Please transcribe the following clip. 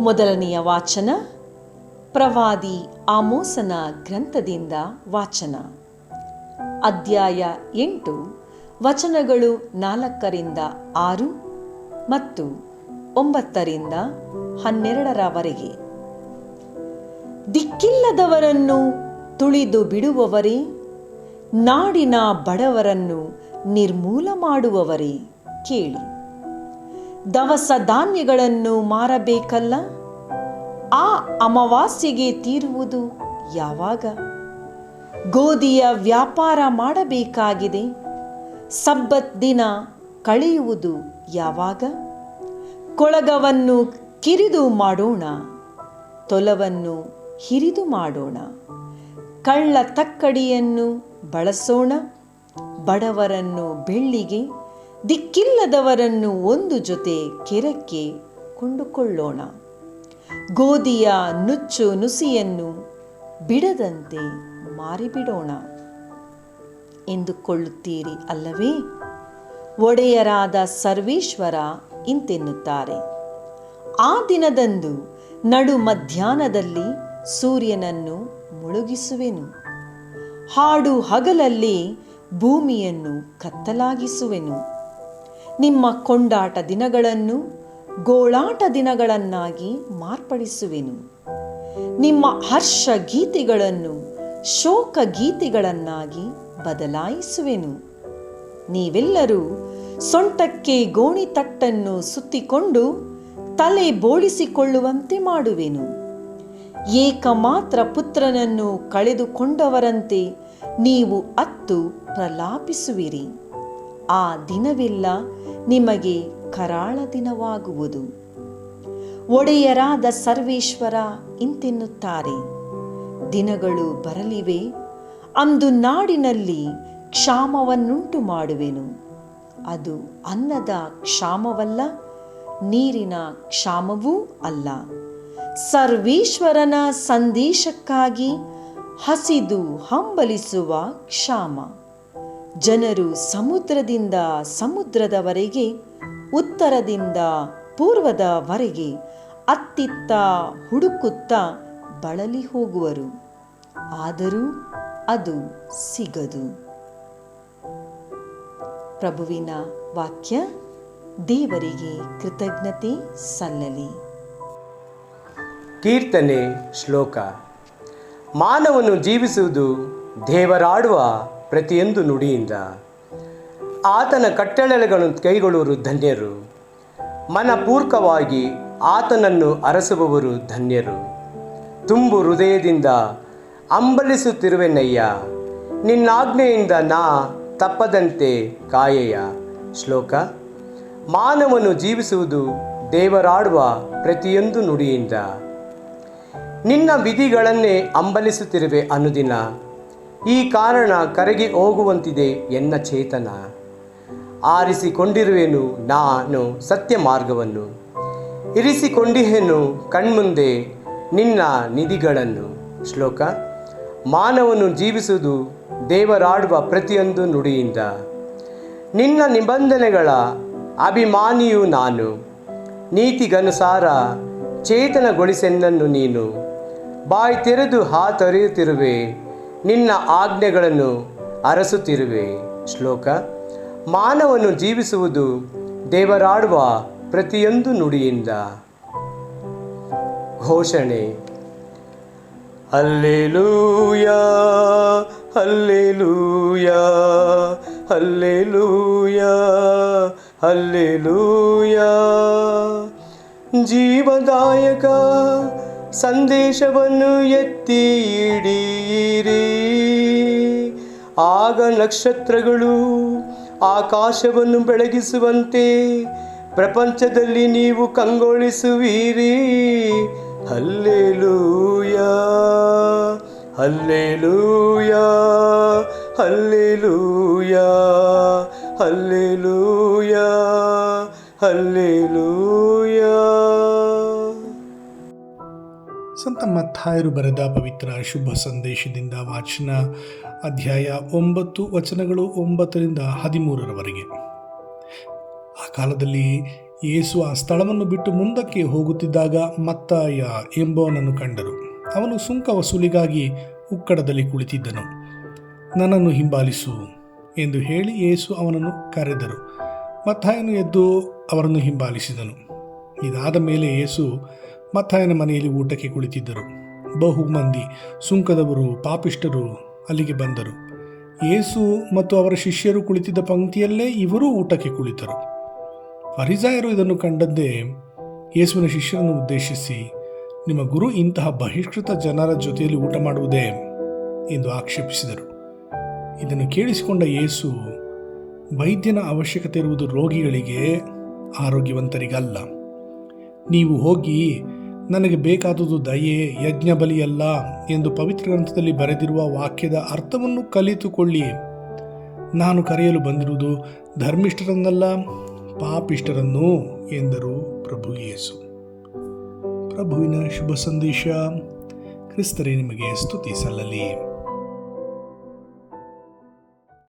ಮೊದಲನೆಯ ವಾಚನ, ಪ್ರವಾದಿ ಆಮೋಸನ ಗ್ರಂಥದಿಂದ ವಾಚನ. ಅಧ್ಯಾಯ ಎಂಟು, ವಚನಗಳು ನಾಲ್ಕರಿಂದ ಆರು ಮತ್ತು ಒಂಬತ್ತರಿಂದ ಹನ್ನೆರಡರವರೆಗೆ ದಿಕ್ಕಿಲ್ಲದವರನ್ನು ತುಳಿದು ಬಿಡುವವರೇ, ನಾಡಿನ ಬಡವರನ್ನು ನಿರ್ಮೂಲ ಮಾಡುವವರೇ ಕೇಳಿ. ದವಸ ಧಾನ್ಯಗಳನ್ನು ಮಾರಬೇಕಲ್ಲ? ಆ ಅಮಾವಾಸ್ಯೆಗೆ ತೀರುವುದು ಯಾವಾಗ? ಗೋಧಿಯ ವ್ಯಾಪಾರ ಮಾಡಬೇಕಾಗಿದೆ. ಸಬ್ಬತ್ ದಿನ ಕಳೆಯುವುದು ಯಾವಾಗ? ಕೊಳಗವನ್ನು ಕಿರಿದು ಮಾಡೋಣ, ತೊಲವನ್ನು ಹಿರಿದು ಮಾಡೋಣ ಕಳ್ಳ ತಕ್ಕಡಿಯನ್ನು ಬಳಸೋಣ, ಬಡವರನ್ನು ಬೆಳ್ಳಿಗೆ ದಿಕ್ಕಿಲ್ಲದವರನ್ನು ಒಂದು ಜೊತೆ ಕೆರಕ್ಕೆ ಕೊಂಡುಕೊಳ್ಳೋಣ. ಗೋಧಿಯ ನುಚ್ಚು ನುಸಿಯನ್ನು ಬಿಡದಂತೆ ಮಾರಿಬಿಡೋಣ. ಎಂದುಕೊಳ್ಳುತ್ತೀರಿ ಅಲ್ಲವೇ? ಒಡೆಯರಾದ ಸರ್ವೇಶ್ವರ ಇಂತೆನ್ನುತ್ತಾರೆ. ಆ ದಿನದಂದು ನಡು ಮಧ್ಯಾಹ್ನದಲ್ಲಿ ಸೂರ್ಯನನ್ನು ಮುಳುಗಿಸುವೆನು. ಹಾಡು ಹಗಲಲ್ಲಿ ಭೂಮಿಯನ್ನು ಕತ್ತಲಾಗಿಸುವೆನು. ನಿಮ್ಮ ಕೊಂಡಾಟ ದಿನಗಳನ್ನು ಗೋಳಾಟ ದಿನಗಳನ್ನಾಗಿ ಮಾರ್ಪಡಿಸುವೆನು. ನಿಮ್ಮ ಹರ್ಷ ಗೀತೆಗಳನ್ನು ಶೋಕ ಗೀತೆಗಳನ್ನಾಗಿ ಬದಲಾಯಿಸುವೆನು. ನೀವೆಲ್ಲರೂ ಸೊಂಟಕ್ಕೆ ಗೋಣಿ ತಟ್ಟನ್ನು ಸುತ್ತಿಕೊಂಡು ತಲೆ ಬೋಳಿಸಿಕೊಳ್ಳುವಂತೆ ಮಾಡುವೆನು. ಏಕಮಾತ್ರ ಪುತ್ರನನ್ನು ಕಳೆದುಕೊಂಡವರಂತೆ ನೀವು ಅತ್ತು ಪ್ರಲಾಪಿಸುವಿರಿ. ಆ ದಿನವೆಲ್ಲ ನಿಮಗೆ ಕರಾಳ ದಿನವಾಗುವುದು. ಒಡೆಯರಾದ ಸರ್ವೇಶ್ವರ ಇಂತೆನ್ನುತ್ತಾರೆ, ದಿನಗಳು ಬರಲಿವೆ, ಅಂದು ನಾಡಿನಲ್ಲಿ ಕ್ಷಾಮವನ್ನುಂಟು ಮಾಡುವೆನು. ಅದು ಅನ್ನದ ಕ್ಷಾಮವಲ್ಲ, ನೀರಿನ ಕ್ಷಾಮವೂ ಅಲ್ಲ. ಸರ್ವೇಶ್ವರನ ಸಂದೇಶಕ್ಕಾಗಿ ಹಸಿದು ಹಂಬಲಿಸುವ ಕ್ಷಾಮ. ಜನರು ಸಮುದ್ರದಿಂದ ಸಮುದ್ರದವರೆಗೆ, ಉತ್ತರದಿಂದ ಪೂರ್ವದವರೆಗೆ ಅತ್ತಿತ್ತ ಹುಡುಕುತ್ತಾ ಬಳಲಿ ಹೋಗುವರು. ಆದರೂ ಅದು ಸಿಗದು. ಪ್ರಭುವಿನ ವಾಕ್ಯ, ದೇವರಿಗೆ ಕೃತಜ್ಞತೆ ಸಲ್ಲಲಿ. ಕೀರ್ತನೆ ಶ್ಲೋಕ. ಮಾನವನು ಜೀವಿಸುವುದು ದೇವರಾಡುವ ಪ್ರತಿಯೊಂದು ನುಡಿಯಿಂದ ಆತನ ಕಟ್ಟಳೆಗಳನ್ನು ಕೈಗೊಳ್ಳುವರು ಧನ್ಯರು. ಮನಪೂರ್ಕವಾಗಿ ಆತನನ್ನು ಅರಸುವವರು ಧನ್ಯರು. ತುಂಬು ಹೃದಯದಿಂದ ಅಂಬಲಿಸುತ್ತಿರುವೆನಯ್ಯ ನಿನ್ನಾಜ್ಞೆಯಿಂದ ನಾ ತಪ್ಪದಂತೆ ಕಾಯೆಯ. ಶ್ಲೋಕ, ಮಾನವನು ಜೀವಿಸುವುದು ದೇವರಾಡುವ ಪ್ರತಿಯೊಂದು ನುಡಿಯಿಂದ. ನಿನ್ನ ವಿಧಿಗಳನ್ನೇ ಅಂಬಲಿಸುತ್ತಿರುವೆ ಅನುದಿನ. ಈ ಕಾರಣ ಕರಗಿ ಹೋಗುವಂತಿದೆ ಎನ್ನ ಚೇತನ. ಆರಿಸಿಕೊಂಡಿರುವೆನು ನಾನು ಸತ್ಯ ಮಾರ್ಗವನ್ನು. ಇರಿಸಿಕೊಂಡಿಹೆನು ಕಣ್ಮುಂದೆ ನಿನ್ನ ನಿಧಿಗಳನ್ನು. ಶ್ಲೋಕ, ಮಾನವನು ಜೀವಿಸುವುದು ದೇವರಾಡುವ ಪ್ರತಿಯೊಂದು ನುಡಿಯಿಂದ. ನಿನ್ನ ನಿಬಂಧನೆಗಳ ಅಭಿಮಾನಿಯು ನಾನು. ನೀತಿಗನುಸಾರ ಚೇತನಗೊಳಿಸೆನ್ನನ್ನು ನೀನು. ಬಾಯಿ ತೆರೆದು ಹಾತೊರೆಯುತ್ತಿರುವೆ ನಿನ್ನ ಆಜ್ಞೆಗಳನ್ನು ಅರಸುತ್ತಿರುವೆ. ಶ್ಲೋಕ. ಮಾನವನು ಜೀವಿಸುವುದು ದೇವರಾಡುವ ಪ್ರತಿಯೊಂದು ನುಡಿಯಿಂದ. ಘೋಷಣೆ. ಅಲ್ಲೆಲೂಯ ಅಲ್ಲೆಲೂಯ ಅಲ್ಲೆಲೂಯ ಅಲ್ಲೆಲೂಯ ಜೀವದಾಯಕ ಸಂದೇಶವನ್ನು ಎತ್ತಿ ಆಗ ನಕ್ಷತ್ರಗಳು ಆಕಾಶವನ್ನು ಬೆಳಗಿಸುವಂತೆ ಪ್ರಪಂಚದಲ್ಲಿ ನೀವು ಕಂಗೊಳಿಸುವಿರಿ. Hallelujah hallelujah hallelujah hallelujah hallelujah. ಸಂತ ಮತ್ತಾಯರು ಬರೆದ ಪವಿತ್ರ ಶುಭ ಸಂದೇಶದಿಂದ ವಾಚನ ಅಧ್ಯಾಯ ಒಂಬತ್ತು ವಚನಗಳು ಒಂಬತ್ತರಿಂದ ಹದಿಮೂರರವರೆಗೆ. ಆ ಕಾಲದಲ್ಲಿ ಯೇಸು ಆ ಸ್ಥಳವನ್ನು ಬಿಟ್ಟು ಮುಂದಕ್ಕೆ ಹೋಗುತ್ತಿದ್ದಾಗ ಮತ್ತಾಯ ಎಂಬವನನ್ನು ಕಂಡರು. ಅವನು ಸುಂಕ ವಸೂಲಿಗಾಗಿ ಉಕ್ಕಡದಲ್ಲಿ ಕುಳಿತಿದ್ದನು. ನನ್ನನ್ನು ಹಿಂಬಾಲಿಸು ಎಂದು ಹೇಳಿ ಯೇಸು ಅವನನ್ನು ಕರೆದರು. ಮತ್ತಾಯನು ಎದ್ದು ಅವರನ್ನು ಹಿಂಬಾಲಿಸಿದನು. ಇದಾದ ಮೇಲೆ ಯೇಸು ಮತ್ತಾಯನ ಮನೆಯಲ್ಲಿ ಊಟಕ್ಕೆ ಕುಳಿತಿದ್ದರು. ಬಹು ಮಂದಿ ಸುಂಕದವರು ಪಾಪಿಷ್ಟರು ಅಲ್ಲಿಗೆ ಬಂದರು. ಯೇಸು ಮತ್ತು ಅವರ ಶಿಷ್ಯರು ಕುಳಿತಿದ್ದ ಪಂಕ್ತಿಯಲ್ಲೇ ಇವರೂ ಊಟಕ್ಕೆ ಕುಳಿತರು. ಫರಿಜಾಯರು ಇದನ್ನು ಕಂಡದ್ದೇ ಯೇಸುವಿನ ಶಿಷ್ಯರನ್ನು ಉದ್ದೇಶಿಸಿ, ನಿಮ್ಮ ಗುರು ಇಂತಹ ಬಹಿಷ್ಕೃತ ಜನರ ಜೊತೆಯಲ್ಲಿ ಊಟ ಮಾಡುವುದೇ ಎಂದು ಆಕ್ಷೇಪಿಸಿದರು. ಇದನ್ನು ಕೇಳಿಸಿಕೊಂಡ ಯೇಸು, ವೈದ್ಯನ ಅವಶ್ಯಕತೆ ಇರುವುದು ರೋಗಿಗಳಿಗೆ ಆರೋಗ್ಯವಂತರಿಗಲ್ಲ. ನೀವು ಹೋಗಿ ನನಗೆ ಬೇಕಾದುದು ದಯೆ, ಯಜ್ಞ ಬಲಿಯಲ್ಲ ಎಂದು ಪವಿತ್ರ ಗ್ರಂಥದಲ್ಲಿ ಬರೆದಿರುವ ವಾಕ್ಯದ ಅರ್ಥವನ್ನು ಕಲಿತುಕೊಳ್ಳಿ. ನಾನು ಕರೆಯಲು ಬಂದಿರುವುದು ಧರ್ಮಿಷ್ಠರನ್ನಲ್ಲ ಪಾಪಿಷ್ಟರನ್ನು ಎಂದರು ಪ್ರಭು ಯೇಸು. ಪ್ರಭುವಿನ ಶುಭ ಸಂದೇಶ, ಕ್ರಿಸ್ತರೇ ನಿಮಗೆ ಸ್ತುತಿ ಸಲ್ಲಲಿ.